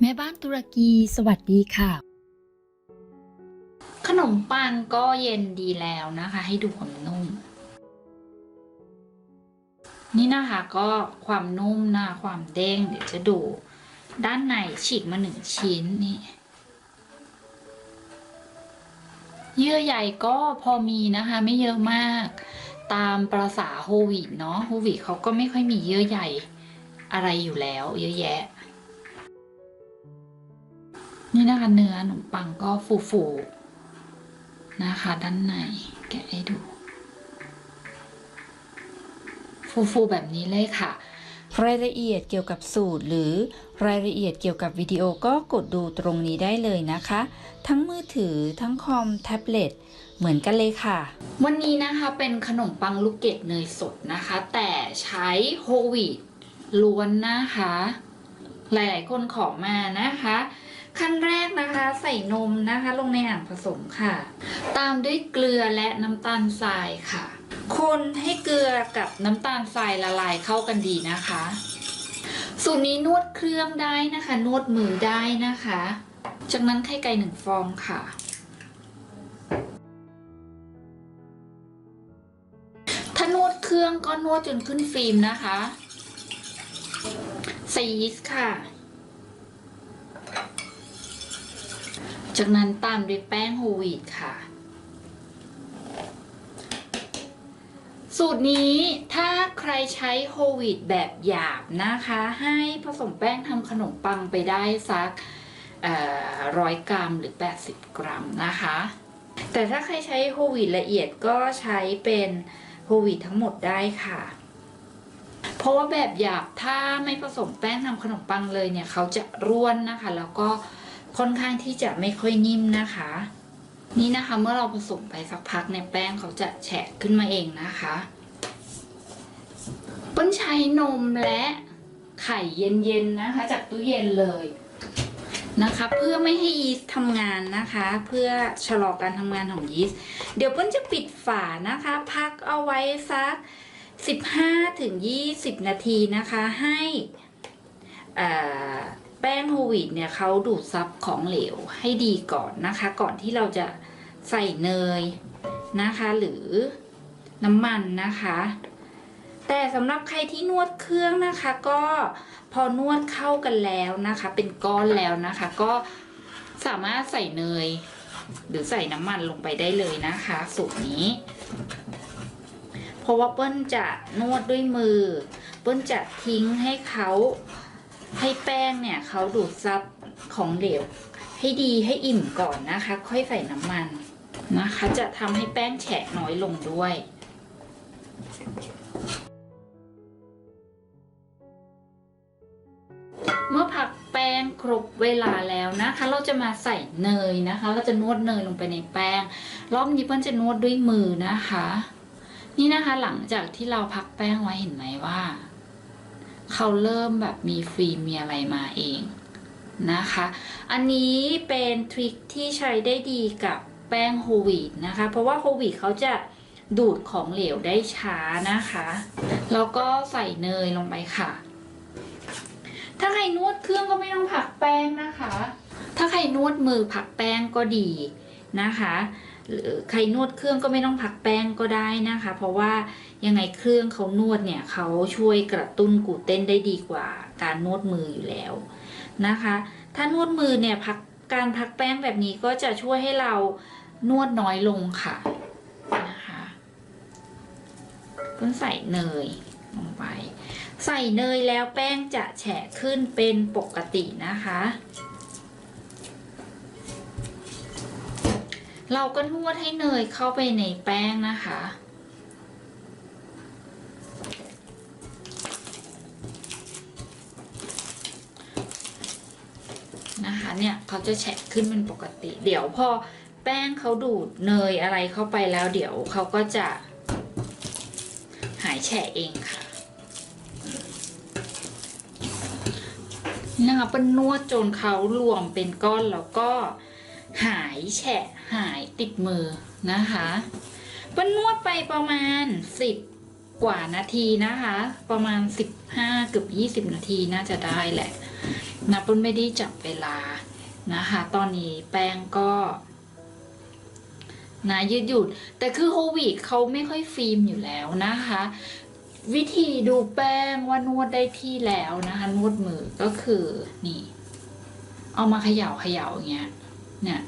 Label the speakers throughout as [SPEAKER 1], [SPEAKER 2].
[SPEAKER 1] แม่บ้านตุรกีสวัสดีค่ะ
[SPEAKER 2] ขนมปังก็เย็นดีแล้วนะคะ ให้ดูความนุ่ม นี่นะคะก็ความนุ่มนะความเด้งเดี๋ยวจะดู ด้านในฉีกมาหนึ่งชิ้นนี่เยื่อใยก็พอมีนะคะ ไม่เยอะมาก ตามประษาโฮวีตเนาะโฮวีตเขาก็ไม่ค่อยมีเยื่อใยอะไรอยู่แล้ว เยอะแยะ นี่นะคะเนื้อขนมปังก็ฟูๆนะคะ ด้านในแกะให้ดู ฟูๆแบบนี้เลยค่ะ
[SPEAKER 1] รายละเอียดเกี่ยวกับสูตรหรือรายละเอียดเกี่ยวกับวิดีโอก็กดดูตรงนี้ได้เลยนะคะ ทั้งมือถือทั้งคอมแท็บเล็ตเหมือนกันเลยค่ะ
[SPEAKER 2] วันนี้นะคะเป็นขนมปังลูกเกดเนยสดนะคะ แต่ใช้โฮวีตล้วนนะคะ หลายๆคนขอมานะคะ ขั้นแรกนะคะใส่นมนะคะ ลงในอ่างผสมค่ะ ตามด้วยเกลือและน้ำตาลทรายค่ะ คนให้เกลือกับน้ำตาลทรายละลายเข้ากันดีนะคะ สูตรนี้นวดเครื่องได้นะคะ นวดมือได้นะคะ จากนั้นไข่ไก่หนึ่งฟองค่ะ ถ้านวดเครื่องก็นวดจนขึ้นฟิล์มนะคะใส่ยีสต์ค่ะ จากนั้นตามด้วยแป้งโฮวีตค่ะ สูตรนี้ถ้าใครใช้โฮวีตแบบหยาบนะคะ ให้ผสมแป้งทำขนมปังไปได้สักร้อยกรัมหรือ 80 กรัมนะคะ แต่ถ้าใครใช้โฮวีตละเอียดก็ใช้เป็นโฮวีตทั้งหมดได้ค่ะ เพราะว่าแบบหยาบถ้าไม่ผสมแป้งทำขนมปังเลยเนี่ยเขาจะร่วนนะคะ แล้วก็ ค่อนข้างที่จะไม่ค่อยนิ่มนะคะ นี่นะคะเมื่อเราผสมไปสักพักเนี่ยแป้งเขาจะแฉะขึ้นมาเองนะคะเปิ้ลใช้นมและไข่เย็นๆนะคะ จากตู้เย็นเลยนะคะ เพื่อไม่ให้ยีสต์ทำงานนะคะ เพื่อชะลอการทำงานของยีสต์เดี๋ยวเปิ้ลจะปิดฝานะคะ พักเอาไว้สัก 15-20 นาทีนะคะให้อ่า ป้งโฮวีตเนี่ยเขาดูดซับของเหลวให้ดีก่อนนะคะ ก่อนที่เราจะใส่เนยนะคะ หรือน้ำมันนะคะ แต่สำหรับใครที่นวดเครื่องนะคะ ก็พอนวดเข้ากันแล้วนะคะ เป็นก้อนแล้วนะคะ ก็สามารถใส่เนย หรือใส่น้ำมันลงไปได้เลยนะคะ สูตรนี้ เพราะว่าเปิ้ลจะนวดด้วยมือ เปิ้ลจะทิ้งให้เขา ให้แป้งเนี่ยเขาดูดซับของเหลว ให้ดีให้อิ่มก่อนนะคะ ค่อยใส่น้ำมันนะคะ จะทำให้แป้งแฉะน้อยลงด้วยเมื่อผักแป้งครบเวลาแล้วนะคะ เราจะมาใส่เนยนะคะ เราจะนวดเนยลงไปในแป้ง รอบนี้เปิ้ลจะนวดด้วยมือนะคะ นี่นะคะหลังจากที่เราพักแป้งไว้เห็นไหมว่า เขาเริ่มแบบมีฟิล์มมีอะไรมาเองนะคะ อันนี้เป็นทริคที่ใช้ได้ดีกับแป้งโฮวีตนะคะ เพราะว่าโฮวีตเขาจะดูดของเหลวได้ช้านะคะ แล้วก็ใส่เนยลงไปค่ะ ถ้าใครนวดเครื่องก็ไม่ต้องผักแป้งนะคะ ถ้าใครนวดมือผักแป้งก็ดี นะคะหรือใครนวดเครื่องก็ไม่ต้องผักแป้งก็ได้นะคะ เพราะว่ายังไงเครื่องเขานวดเนี่ยเขาช่วยกระตุ้นกูเต้นได้ดีกว่า การนวดมืออยู่แล้วนะคะ ถ้านวดมือเนี่ยพักการพักแป้งแบบนี้ก็จะช่วยให้เรานวดน้อยลงค่ะนะคะก็ใส่เนยลงไป ใส่เนยแล้วแป้งจะแฉะขึ้นเป็นปกตินะคะ เราก็นวดให้เนยเข้าไปในแป้งนะคะ นะคะเนี่ยเขาจะแฉะขึ้นเป็นปกติ เดี๋ยวพอแป้งเขาดูดเนยอะไรเข้าไปแล้วเดี๋ยวเขาก็จะหายแฉะเองค่ะนี่นะคะเป็นนวดจนเขารวมเป็นก้อนแล้วก็ หายแฉะหายติดมือนะคะเป็นนวดไปประมาณสิบกว่านาทีนะคะ ประมาณสิบห้าเกือบยี่สิบนาทีน่าจะได้แหละนะปุ้นไม่ได้จับเวลานะคะ ตอนนี้แป้งก็นะยืดหยุ่นแต่คือโฮวิกเขาไม่ค่อยฟิล์มอยู่แล้วนะคะ วิธีดูแป้งว่านวดได้ที่แล้วนะคะ นวดมือก็คือนี่ เอามาเขย่าเขย่าอย่างเงี้ย เนี่ย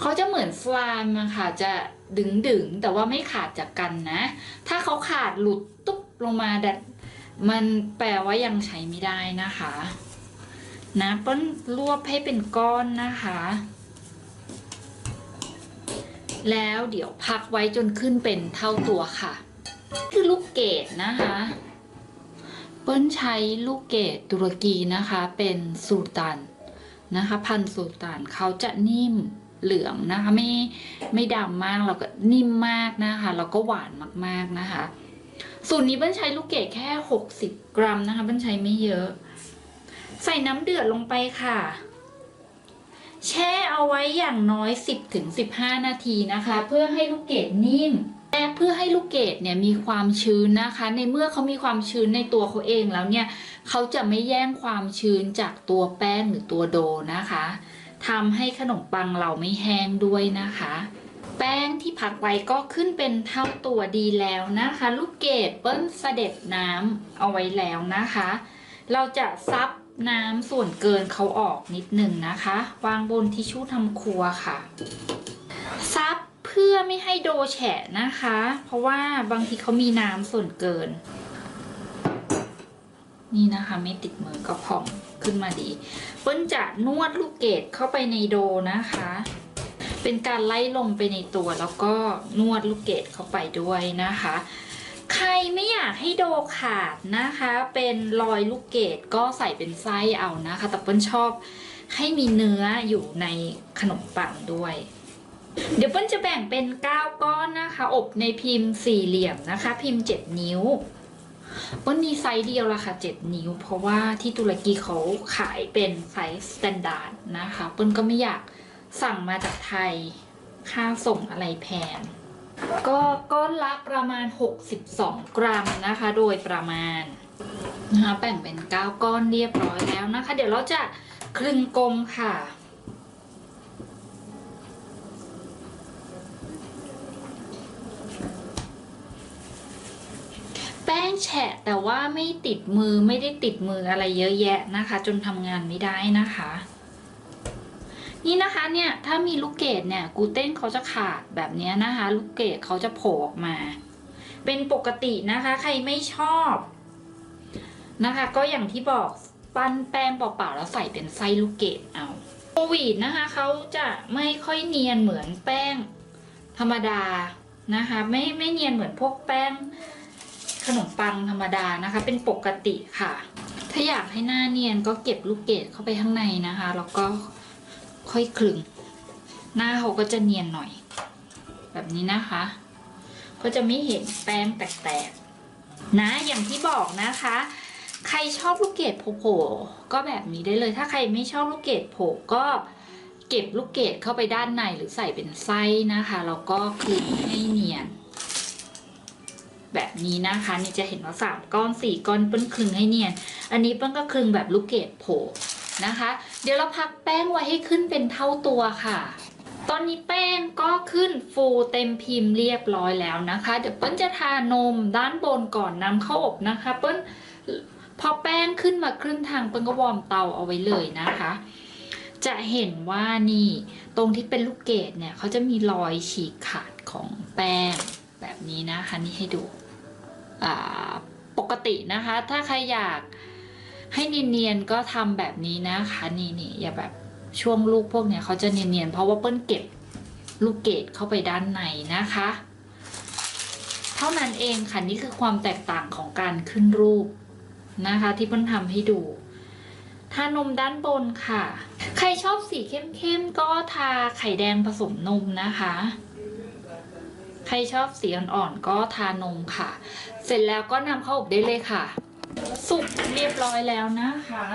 [SPEAKER 2] เขาจะเหมือนสไลม์อะค่ะจะดึงดึงๆแต่ว่าไม่ขาดจากกันนะ ถ้าเขาขาดหลุดตุ๊บลงมาดัดมันแปลว่ายังใช้ไม่ได้นะคะนะเปิ้ลรวบให้เป็นก้อนนะคะ แล้วเดี๋ยวพักไว้จนขึ้นเป็นเท่าตัวค่ะ คือลูกเกดนะคะ เปิ้ลใช้ลูกเกดตุรกีนะคะเป็นสูตัน นะคะ พันธุ์สูตันเขาจะนิ่มเหลืองนะคะ ไม่ไม่ดำมากแล้วก็นิ่มมากนะคะแล้วก็หวานมากๆนะคะ สูตรนี้เปิ้ลใช้ลูกเกดแค่ 60 กรัมนะคะเปิ้ลใช้ไม่เยอะ ใส่น้ำเดือดลงไปค่ะ แช่เอาไว้อย่างน้อย 10ถึง15 นาทีนะคะ เพื่อให้ลูกเกดนิ่ม และเพื่อให้ลูกเกดเนี่ยมีความชื้นนะคะ ในเมื่อเขามีความชื้นในตัวเขาเองแล้วเนี่ยเขาจะไม่แย่งความชื้นจากตัวแป้งหรือตัวโดนะคะทำให้ขนมปังเราไม่แห้งด้วยนะคะ แป้งที่ผัดไว้ก็ขึ้นเป็นเท่าตัวดีแล้วนะคะ ลูกเกดเปิ้ลเสด็จน้ำเอาไว้แล้วนะคะ เราจะซับน้ำส่วนเกินเขาออกนิดหนึ่งนะคะ วางบนทิชชู่ทำครัวค่ะ ไม่ให้โดแฉะนะคะ เพราะว่าบางทีเขามีน้ำส่วนเกิน นี่นะคะไม่ติดมือก็ผ่องขึ้นมาดี เปิ้ลจะนวดลูกเกดเข้าไปในโดนะคะ เป็นการไล่ลงไปในตัวแล้วก็นวดลูกเกดเข้าไปด้วยนะคะ ใครไม่อยากให้โดขาดนะคะ เป็นรอยลูกเกดก็ใส่เป็นไส้เอานะคะ แต่เปิ้ลชอบให้มีเนื้ออยู่ในขนมปังด้วย เดี๋ยวเปิ้ลจะแบ่งเป็น 9 ก้อนนะคะ อบในพิมพ์สี่เหลี่ยมนะคะ พิมพ์ 7 นิ้วเปิ้ลมีไซส์เดียวละค่ะ7นิ้ว เพราะว่าที่ตุรกีเขาขายเป็นไซส์สแตนดาร์ดนะคะเปิ้ลก็ไม่อยากสั่งมาจากไทยค่าส่งอะไรแพงก็ก้อนละประมาณ 62 กรัมนะคะ โดยประมาณนะคะแบ่งเป็น 9 ก้อนเรียบร้อยแล้วนะคะ เดี๋ยวเราจะคลึงกลมค่ะ แป้งแฉะแต่ว่าไม่ติดมือไม่ได้ติดมืออะไรเยอะแยะนะคะ จนทำงานไม่ได้นะคะ นี่นะคะเนี่ยถ้ามีลูกเกดเนี่ยกูเต้นเขาจะขาดแบบนี้นะคะ ลูกเกดเขาจะโผล่ออกมา เป็นปกตินะคะ ใครไม่ชอบนะคะ ก็อย่างที่บอกปั้นแป้งเปล่าๆแล้วใส่เป็นไส้ลูกเกดเอาโควิดนะคะเขาจะไม่ค่อยเนียนเหมือนแป้งธรรมดานะคะ ไม่ไม่เนียนเหมือนพวกแป้ง ขนมปังธรรมดานะคะ เป็นปกติค่ะ ถ้าอยากให้หน้าเนียนก็เก็บลูกเกดเข้าไปข้างในนะคะ แล้วก็ค่อยคลึง หน้าเขาก็จะเนียนหน่อย แบบนี้นะคะ ก็จะไม่เห็นแป้งแตกๆนะอย่างที่บอกนะคะ ใครชอบลูกเกดโผล่ก็แบบนี้ได้เลย ถ้าใครไม่ชอบลูกเกดโผล่ก็เก็บลูกเกดเข้าไปด้านในหรือใส่เป็นไส้นะคะแล้วก็คลึงให้เนียน แบบนี้นะคะ นี่จะเห็นว่าสามก้อนสี่ก้อนเปิ้ลคลึงให้เนียน อันนี้เปิ้ลก็คลึงแบบลูกเกดโผล่นะคะ เดี๋ยวเราพักแป้งไว้ให้ขึ้นเป็นเท่าตัวค่ะ ตอนนี้แป้งก็ขึ้นฟูเต็มพิมพ์เรียบร้อยแล้วนะคะ เดี๋ยวเปิ้ลจะทานมด้านบนก่อนนำเข้าอบนะคะ เปิ้ลพอแป้งขึ้นมาครึ่งทางเปิ้ลก็วอร์มเตาเอาไว้เลยนะคะ จะเห็นว่านี่ตรงที่เป็นลูกเกดเนี่ยเขาจะมีรอยฉีกขาดของแป้งแบบนี้นะคะนี่ให้ดู ปกตินะคะ ถ้าใครอยากให้เนียนๆก็ทำแบบนี้นะคะนี่นี่อย่าแบบช่วงลูกพวกเนี้ยเขาจะเนียนๆเพราะว่าเปิ้ลเก็บลูกเกดเข้าไปด้านในนะคะ เท่านั้นเองค่ะนี่คือความแตกต่างของการขึ้นรูปนะคะ ที่เปิ้ลทำให้ดูทานมด้านบนค่ะ ใครชอบสีเข้มๆก็ทาไข่แดงผสมนมนะคะ ใครชอบสีอ่อนๆก็ทานมค่ะ เสร็จแล้วก็นำเข้าอบได้เลยค่ะ สุกเรียบร้อยแล้วนะคะ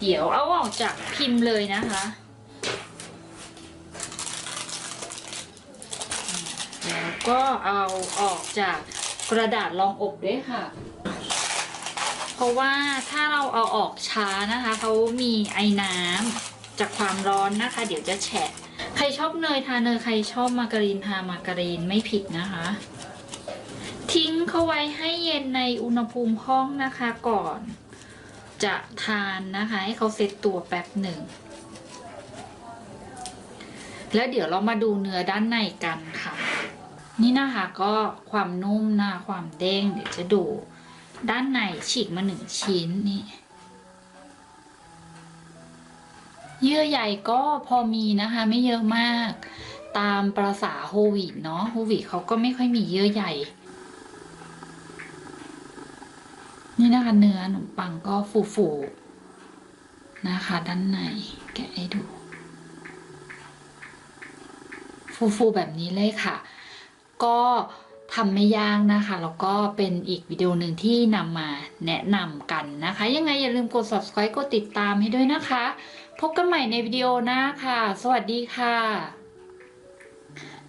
[SPEAKER 2] เดี๋ยวเอาออกจากพิมพ์เลยนะคะแล้วก็เอาออกจากกระดาษรองอบด้วยค่ะ เพราะว่าถ้าเราเอาออกช้านะคะเขามีไอ้น้ำจากความร้อนนะคะ เดี๋ยวจะแฉะ ใครชอบเนยทาเนยใครชอบมาการีนทามาการีนไม่ผิดนะคะ ทิ้งเขาไว้ให้เย็นในอุณหภูมิห้องนะคะก่อน จะทานนะคะ ให้เขาเซตตัวแป๊บหนึ่ง แล้วเดี๋ยวเรามาดูเนื้อด้านในกันค่ะ นี่นะคะก็ความนุ่มนะความเด้งเดี๋ยวจะดู ด้านในฉีกมาหนึ่งชิ้นนี่ เยื่อใยก็พอมีนะคะ ไม่เยอะมาก ตามประษาโฮวิดเนาะโฮวิดเขาก็ไม่ค่อยมีเยื่อใยนี่นะคะเนื้อขนมปังก็ฟูๆนะคะ ด้านในแกะให้ดู ฟูๆแบบนี้เลยค่ะ ก็ ทำไม่ยากนะคะแล้วก็เป็นอีกวิดีโอหนึ่งที่นำมาแนะนำกันนะคะ ยังไงอย่าลืมกด subscribe กดติดตามให้ด้วยนะคะ พบกันใหม่ในวิดีโอหน้าค่ะ สวัสดีค่ะ